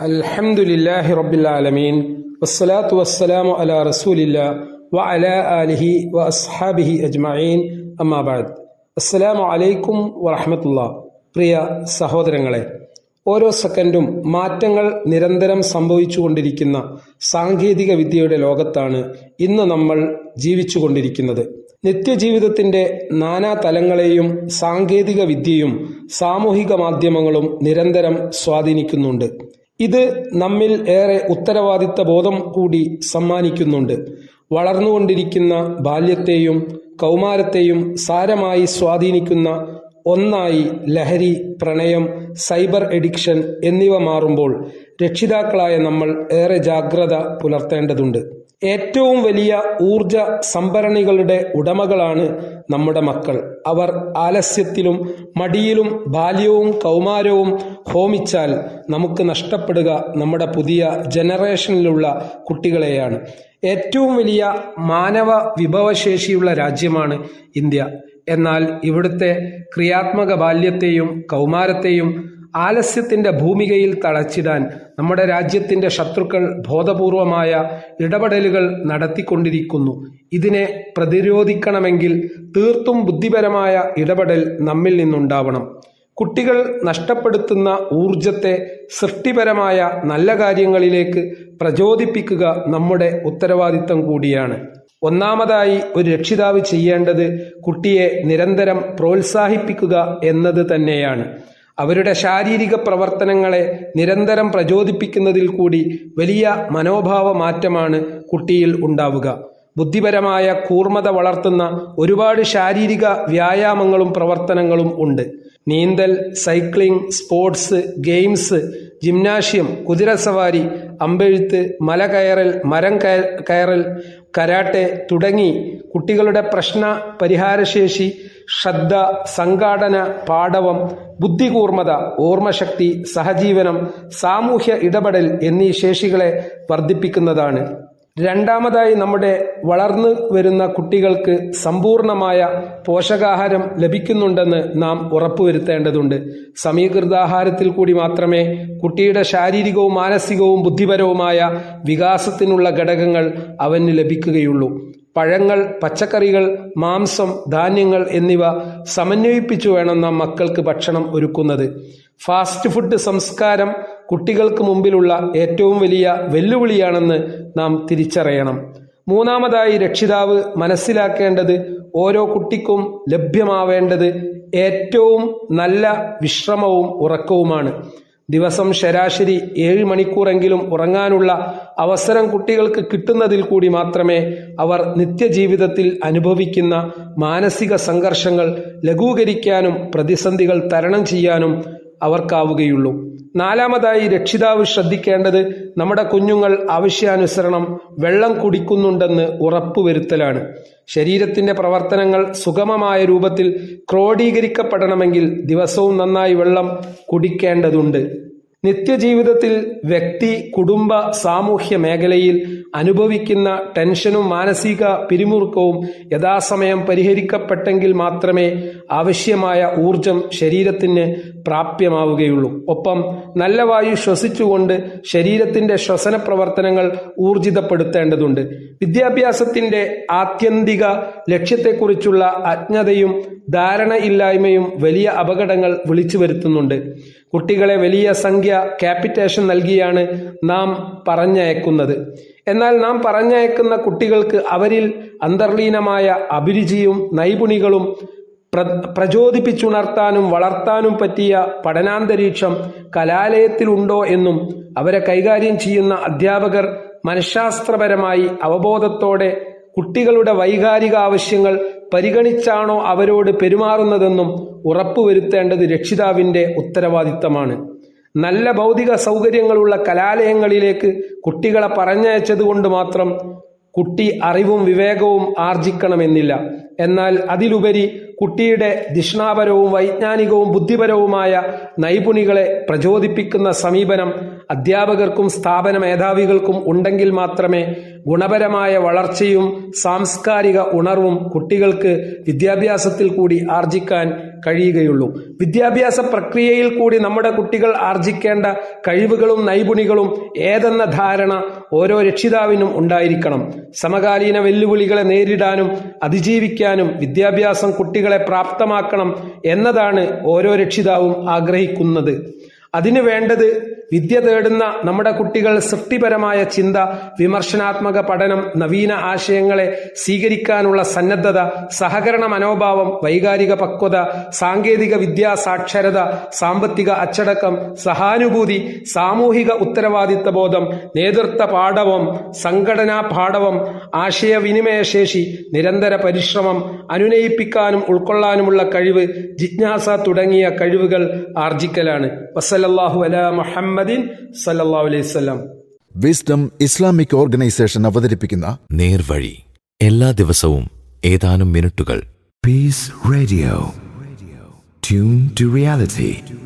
അൽഹംദുലില്ലാഹി റബ്ബിൽ ആലമീൻ. വസ്സലാത്തു വസ്സലാമു അലാ റസൂലില്ല വ അല ആലിഹി വ അസ്ഹാബിഹി അജ്മഈൻ. അമ്മാബാദ് അസ്സലാമു അലൈക്കും വറഹമത്തുള്ള പ്രിയ സഹോദരങ്ങളെ ഓരോ സെക്കൻഡും മാറ്റങ്ങൾ നിരന്തരം സംഭവിച്ചുകൊണ്ടിരിക്കുന്ന സാങ്കേതിക വിദ്യയുടെ ലോകത്താണ് ഇന്ന് നമ്മൾ ജീവിച്ചുകൊണ്ടിരിക്കുന്നത്. നിത്യജീവിതത്തിന്റെ നാനാ തലങ്ങളെയും സാങ്കേതിക വിദ്യയും സാമൂഹിക മാധ്യമങ്ങളും നിരന്തരം സ്വാധീനിക്കുന്നുണ്ട്. ഇത് നമ്മിൽ ഏറെ ഉത്തരവാദിത്ത ബോധം കൂടി സമ്മാനിക്കുന്നുണ്ട്. വളർന്നുകൊണ്ടിരിക്കുന്ന ബാല്യത്തെയും കൗമാരത്തെയും സാരമായി സ്വാധീനിക്കുന്ന ഒന്നായി ലഹരി പ്രണയം സൈബർ എഡിക്ഷൻ എന്നിവ മാറുമ്പോൾ രക്ഷിതാക്കളായ നമ്മൾ ഏറെ ജാഗ്രത പുലർത്തേണ്ടതുണ്ട്. ഏറ്റവും വലിയ ഊർജ സംഭരണികളുടെ ഉടമകളാണ് നമ്മുടെ മക്കൾ. അവർ ആലസ്യത്തിലും മടിയിലും ബാല്യവും കൗമാരവും ഹോമിച്ചാൽ നമുക്ക് നഷ്ടപ്പെടുക നമ്മുടെ പുതിയ ജനറേഷനിലുള്ള കുട്ടികളെയാണ്. ഏറ്റവും വലിയ മാനവ വിഭവശേഷിയുള്ള രാജ്യമാണ് ഇന്ത്യ. എന്നാൽ ഇവിടുത്തെ ക്രിയാത്മക ബാല്യത്തെയും കൗമാരത്തെയും ആലസ്യത്തിന്റെ ഭൂമികയിൽ തളച്ചിടാൻ നമ്മുടെ രാജ്യത്തിന്റെ ശത്രുക്കൾ ബോധപൂർവമായ ഇടപെടലുകൾ നടത്തിക്കൊണ്ടിരിക്കുന്നു. ഇതിനെ പ്രതിരോധിക്കണമെങ്കിൽ തീർത്തും ബുദ്ധിപരമായ ഇടപെടൽ നമ്മിൽ നിന്നുണ്ടാവണം. കുട്ടികൾ നഷ്ടപ്പെടുത്തുന്ന ഊർജത്തെ സൃഷ്ടിപരമായ നല്ല കാര്യങ്ങളിലേക്ക് പ്രചോദിപ്പിക്കുക നമ്മുടെ ഉത്തരവാദിത്തം കൂടിയാണ്. ഒന്നാമതായി ഒരു രക്ഷിതാവ് ചെയ്യേണ്ടത് കുട്ടിയെ നിരന്തരം പ്രോത്സാഹിപ്പിക്കുക എന്നത് തന്നെയാണ്. അവരുടെ ശാരീരിക പ്രവർത്തനങ്ങളെ നിരന്തരം പ്രചോദിപ്പിക്കുന്നതിൽ കൂടി വലിയ മനോഭാവ മാറ്റമാണ് കുട്ടിയിൽ ഉണ്ടാവുക. ബുദ്ധിപരമായ കൂർമ്മത വളർത്തുന്ന ഒരുപാട് ശാരീരിക വ്യായാമങ്ങളും പ്രവർത്തനങ്ങളും ഉണ്ട്. നീന്തൽ സൈക്ലിംഗ് സ്പോർട്സ് ഗെയിംസ് ജിംനാഷ്യം കുതിരസവാരി അമ്പെഴുത്ത് മല കയറൽ മരം കയറൽ കരാട്ടെ തുടങ്ങി കുട്ടികളുടെ പ്രശ്ന പരിഹാരശേഷി ശ്രദ്ധ സംഘാടന പാടവം ബുദ്ധികൂർമ്മത ഓർമ്മശക്തി സഹജീവനം സാമൂഹ്യ ഇടപെടൽ എന്നീ ശേഷികളെ വർദ്ധിപ്പിക്കുന്നതാണ്. രണ്ടാമതായി നമ്മുടെ വളർന്നു വരുന്ന കുട്ടികൾക്ക് സമ്പൂർണമായ പോഷകാഹാരം ലഭിക്കുന്നുണ്ടെന്ന് നാം ഉറപ്പുവരുത്തേണ്ടതുണ്ട്. സമീകൃതാഹാരത്തിൽ കൂടി മാത്രമേ കുട്ടിയുടെ ശാരീരികവും മാനസികവും ബുദ്ധിപരവുമായ വികാസത്തിനുള്ള ഘടകങ്ങൾ അവന് ലഭിക്കുകയുള്ളൂ. പഴങ്ങൾ പച്ചക്കറികൾ മാംസം ധാന്യങ്ങൾ എന്നിവ സമന്വയിപ്പിച്ചു വേണം നാം മക്കൾക്ക് ഭക്ഷണം ഒരുക്കുന്നത്. ഫാസ്റ്റ് ഫുഡ് സംസ്കാരം കുട്ടികൾക്ക് മുമ്പിലുള്ള ഏറ്റവും വലിയ വെല്ലുവിളിയാണെന്ന് നാം തിരിച്ചറിയണം. മൂന്നാമതായി രക്ഷിതാവ് മനസ്സിലാക്കേണ്ടത് ഓരോ കുട്ടിക്കും ലഭ്യമാവേണ്ടത് ഏറ്റവും നല്ല വിശ്രമവും ഉറക്കവുമാണ്. ദിവസം ശരാശരി ഏഴ് മണിക്കൂറെങ്കിലും ഉറങ്ങാനുള്ള അവസരം കുട്ടികൾക്ക് കിട്ടുന്നതിൽ കൂടി മാത്രമേ അവർ നിത്യജീവിതത്തിൽ അനുഭവിക്കുന്ന മാനസിക സംഘർഷങ്ങൾ ലഘൂകരിക്കാനും പ്രതിസന്ധികൾ തരണം ചെയ്യാനും അവർക്കാവുകയുള്ളൂ. നാലാമതായി രക്ഷിതാവ് ശ്രദ്ധിക്കേണ്ടത് നമ്മുടെ കുഞ്ഞുങ്ങൾ ആവശ്യാനുസരണം വെള്ളം കുടിക്കുന്നുണ്ടെന്ന് ഉറപ്പുവരുത്തലാണ്. ശരീരത്തിന്റെ പ്രവർത്തനങ്ങൾ സുഗമമായ രൂപത്തിൽ ക്രോഡീകരിക്കപ്പെടണമെങ്കിൽ ദിവസവും നന്നായി വെള്ളം കുടിക്കേണ്ടതുണ്ട്. നിത്യജീവിതത്തിൽ വ്യക്തി കുടുംബ സാമൂഹ്യ മേഖലയിൽ അനുഭവിക്കുന്ന ടെൻഷനും മാനസിക പിരിമുറുക്കവും യഥാസമയം പരിഹരിക്കപ്പെട്ടെങ്കിൽ മാത്രമേ ആവശ്യമായ ഊർജം ശരീരത്തിന് പ്രാപ്യമാവുകയുള്ളൂ. ഒപ്പം നല്ല വായു ശ്വസിച്ചുകൊണ്ട് ശരീരത്തിന്റെ ശ്വസന പ്രവർത്തനങ്ങൾ ഊർജിതപ്പെടുത്തേണ്ടതുണ്ട്. വിദ്യാഭ്യാസത്തിന്റെ ആത്യന്തിക ലക്ഷ്യത്തെക്കുറിച്ചുള്ള അജ്ഞതയും ധാരണയില്ലായ്മയും വലിയ അപകടങ്ങൾ വിളിച്ചു വരുത്തുന്നുണ്ട്. കുട്ടികളെ വലിയ സംഖ്യ ക്യാപിറ്റേഷൻ നൽകിയാണ് നാം പറഞ്ഞയക്കുന്നത്. എന്നാൽ നാം പറഞ്ഞയക്കുന്ന കുട്ടികൾക്ക് അവരിൽ അന്തർലീനമായ അഭിരുചിയും നൈപുണികളും പ്ര പ്രചോദിപ്പിച്ചുണർത്താനും വളർത്താനും പറ്റിയ പഠനാന്തരീക്ഷം കലാലയത്തിലുണ്ടോ എന്നും അവരെ കൈകാര്യം ചെയ്യുന്ന അധ്യാപകർ മനഃശാസ്ത്രപരമായി അവബോധത്തോടെ കുട്ടികളുടെ വൈകാരിക ആവശ്യങ്ങൾ പരിഗണിച്ചാണോ അവരോട് പെരുമാറുന്നതെന്നും ഉറപ്പുവരുത്തേണ്ടത് രക്ഷിതാവിന്റെ ഉത്തരവാദിത്തമാണ്. നല്ല ഭൗതിക സൗകര്യങ്ങളുള്ള കലാലയങ്ങളിലേക്ക് കുട്ടികളെ പറഞ്ഞയച്ചതുകൊണ്ട് മാത്രം കുട്ടി അറിവും വിവേകവും ആർജിക്കണമെന്നില്ല. എന്നാൽ അതിലുപരി കുട്ടിയുടെ ദിഷ്ണാപരവും വൈജ്ഞാനികവും ബുദ്ധിപരവുമായ നൈപുണികളെ പ്രചോദിപ്പിക്കുന്ന സമീപനം അധ്യാപകർക്കും സ്ഥാപന മേധാവികൾക്കും ഉണ്ടെങ്കിൽ മാത്രമേ ഗുണപരമായ വളർച്ചയും സാംസ്കാരിക ഉണർവും കുട്ടികൾക്ക് വിദ്യാഭ്യാസത്തിൽ കൂടി ആർജിക്കാൻ കഴിയുകയുള്ളൂ. വിദ്യാഭ്യാസ പ്രക്രിയയിൽ കൂടി നമ്മുടെ കുട്ടികൾ ആർജിക്കേണ്ട കഴിവുകളും നൈപുണികളും ഏതെന്ന ധാരണ ഓരോ രക്ഷിതാവിനും ഉണ്ടായിരിക്കണം. സമകാലീന വെല്ലുവിളികളെ നേരിടാനും അതിജീവിക്കാനും വിദ്യാഭ്യാസം കുട്ടികളെ പ്രാപ്തമാക്കണം എന്നതാണ് ഓരോ രക്ഷിതാവും ആഗ്രഹിക്കുന്നത്. അതിനു വേണ്ടത് വിദ്യ തേടുന്ന നമ്മുടെ കുട്ടികൾ സൃഷ്ടിപരമായ ചിന്ത വിമർശനാത്മക പഠനം നവീന ആശയങ്ങളെ സ്വീകരിക്കാനുള്ള സന്നദ്ധത സഹകരണ മനോഭാവം വൈകാരിക പക്വത സാങ്കേതിക വിദ്യാ സാക്ഷരത സാമ്പത്തിക അച്ചടക്കം സഹാനുഭൂതി സാമൂഹിക ഉത്തരവാദിത്ത ബോധം നേതൃത്വ പാഠവം സംഘടനാ പാഠവം ആശയവിനിമയ ശേഷി നിരന്തര പരിശ്രമം അനുനയിപ്പിക്കാനും ഉൾക്കൊള്ളാനുമുള്ള കഴിവ് ജിജ്ഞാസ തുടങ്ങിയ കഴിവുകൾ ആർജിക്കലാണ്. വസലല്ലാഹു അല മുഹമ്മദിൻ സല്ലല്ലാഹു അലൈഹി വസല്ലം. വിസ്ഡം ഇസ്ലാമിക് ഓർഗനൈസേഷൻ അവതരിപ്പിക്കുന്ന നേർവഴി. എല്ലാ ദിവസവും ഏതാനും മിനിറ്റുകൾ. Peace radio tune to reality.